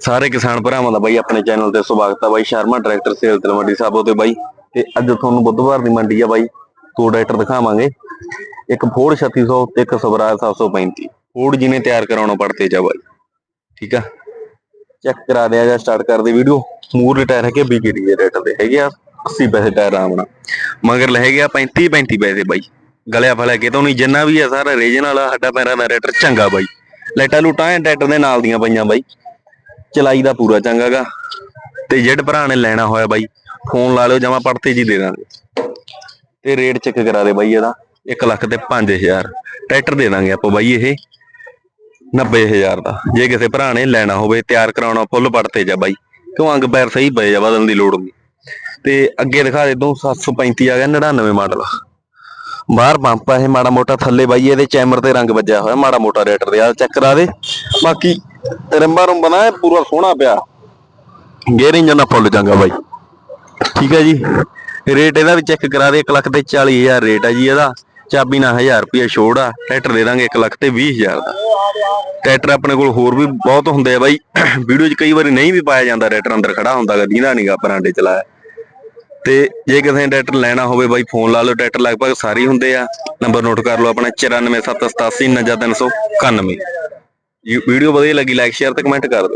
ਸਾਰੇ ਕਿਸਾਨ ਭਰਾਵਾਂ ਦਾ ਬਾਈ ਆਪਣੇ ਚੈਨਲ ਤੇ ਸਵਾਗਤ ਆ ਬਾਈ, ਸ਼ਰਮਾ ਟਰੈਕਟਰ ਸੇਲ ਤੇ ਸਾਬੋ ਤੇ ਬਾਈ। ਤੇ ਅੱਜ ਤੁਹਾਨੂੰ ਬੁੱਧਵਾਰ ਦੀ ਮੰਡੀ ਆ ਬਾਈ, ਦੋ ਟਰੈਕਟਰ ਦਿਖਾਵਾਂਗੇ। ਇੱਕ ਫੋਰਡ 3600 ਤੇ ਇੱਕ ਸਵਰਾਜ 735 ਫੋਰਡ ਜਿਹਨੇ ਤਿਆਰ ਕਰਾਉਣਾ ਪੜਤੇ ਜਾ ਬਾਈ। ਠੀਕ ਆ? ਚੈੱਕ ਕਰਾ ਦਿਆ ਜਾਂ ਸਟਾਰਟ ਕਰਦੇ ਵੀਡੀਓ ਮੂਰ ਟਾਇਰ ਹੈਗੇ ਬੀਕੇਡੀ ਦੇ ਰੇਟ ਦੇ ਹੈਗੇ ਆ 80 ਪੈਸੇ ਟਾਇਰ ਆਮਣਾ ਮਗਰ ਲੈ ਗਿਆ 35 35 ਪੈਸੇ ਬਾਈ। ਗਲਿਆ ਫਲਿਆ ਕੇ ਤੋਂ ਨਹੀਂ, ਜਿੰਨਾ ਵੀ ਆ ਸਾਰਾ ਰੀਜਨ ਵਾਲਾ ਸਾਡਾ ਪੈਰਾਂ ਦਾ ਰੇਟਰ ਚੰਗਾ ਬਾਈ। ਲਾਈਟਾਂ ਲੂਟਾਂ ਐ ਟਰੈਕਟਰ ਦੇ ਨਾਲ ਦੀਆਂ ਪਈਆਂ ਬਾਈ। ਚਲਾਈ ਦਾ ਪੂਰਾ ਚੰਗਾ ਤੇ ਜਿਹੜੇ ਭਰਾ ਨੇ ਲੈਣਾ ਹੋਇਆ ਬਾਈ, ਫੋਨ ਲਾ ਲਿਓ, ਜਮਾ ਪੜਤੇ ਜੀ ਦੇ ਦਾਂਗੇ। ਤੇ ਰੇਟ ਚੈੱਕ ਕਰਾ ਦੇ ਬਾਈ ਇਹਦਾ 1 ਲੱਖ ਤੇ 5000 ਟਰੈਕਟਰ ਦੇ ਦਾਂਗੇ ਆਪਾਂ ਬਾਈ ਇਹ 90000 ਦਾ। ਜੇ ਕਿਸੇ ਭਰਾ ਨੇ ਲੈਣਾ ਹੋਵੇ, ਤਿਆਰ ਕਰਾਉਣਾ, ਫੁੱਲ ਪੜਤੇ ਜਾ ਬਾਈ। ਕਿਉਂ ਅੰਗ ਪੈਰ ਸਹੀ ਪਏ ਜਾ ਬਦਲਣ ਦੀ ਲੋੜ ਨਹੀਂ। ਤੇ ਅੱਗੇ ਦਿਖਾ ਦੇ ਤੂੰ 735 ਆ ਗਿਆ 99 ਮਾਡਲ। ਬਾਹਰ ਪੰਪ ਆ ਇਹ, ਮਾੜਾ ਮੋਟਾ ਥੱਲੇ ਬਾਈ, ਇਹਦੇ ਚੈਮਰ ਤੇ ਰੰਗ ਵੱਜਿਆ ਹੋਇਆ, ਮਾੜਾ ਮੋਟਾ ਰੇਟਰ ਦੇ ਆ ਚੈੱਕ ਕਰਾ ਦੇ। ਬਾਕੀ ਰੰਬਾ ਰੰਬਾ ਨਾ, ਇਹ ਪੂਰਾ ਸੋਹਣਾ ਪਿਆ। ਗੇਅਰ ਇੰਜਨ ਦਾ ਫੁੱਲ ਚੰਗਾ ਬਾਈ। ਠੀਕ ਹੈ ਜੀ। ਰੇਟ ਇਹਦਾ ਵੀ ਚੈੱਕ ਕਰਾ ਦੇ 1 ਲੱਖ ਤੇ 40000 ਰੇਟ ਹੈ ਜੀ ਇਹਦਾ। ਚਾਬੀ ਨਾਲ 1000 ਰੁਪਏ ਛੋੜ ਆ, ਟਰੈਕਟਰ ਦੇ ਦਾਂਗੇ 1 ਲੱਖ ਤੇ 20000 ਦਾ। ਟਰੈਕਟਰ ਆਪਣੇ ਕੋਲ ਹੋਰ ਵੀ ਬਹੁਤ ਹੁੰਦੇ ਆ ਬਾਈ। ਵੀਡੀਓ 'ਚ ਕਈ ਵਾਰੀ ਨਹੀਂ ਵੀ ਪਾਇਆ ਜਾਂਦਾ, ਟਰੈਕਟਰ ਅੰਦਰ ਖੜਾ ਹੁੰਦਾ ਗਾ ਦੀਦਾ ਨਹੀਂਗਾ ਪਰਾਂਡੇ ਚਲਾਇਆ ਤੇ ਜੇ ਕਿਸੇ ਨੇ ਟਰੈਕਟਰ ਲੈਣਾ ਹੋਵੇ ਬਾਈ, ਫੋਨ ਲਾ ਲਓ, ਟਰੈਕਟਰ ਲਗਭਗ ਸਾਰੇ ਹੁੰਦੇ ਆ। ਨੰਬਰ ਨੋਟ ਕਰ ਲਓ ਆਪਣਾ 94787 90391 ਵੀਡੀਓ ਵਧੀਆ ਲੱਗੀ ਲਾਈਕ ਸ਼ੇਅਰ ਤੇ ਕਮੈਂਟ ਕਰ ਦਿਓ।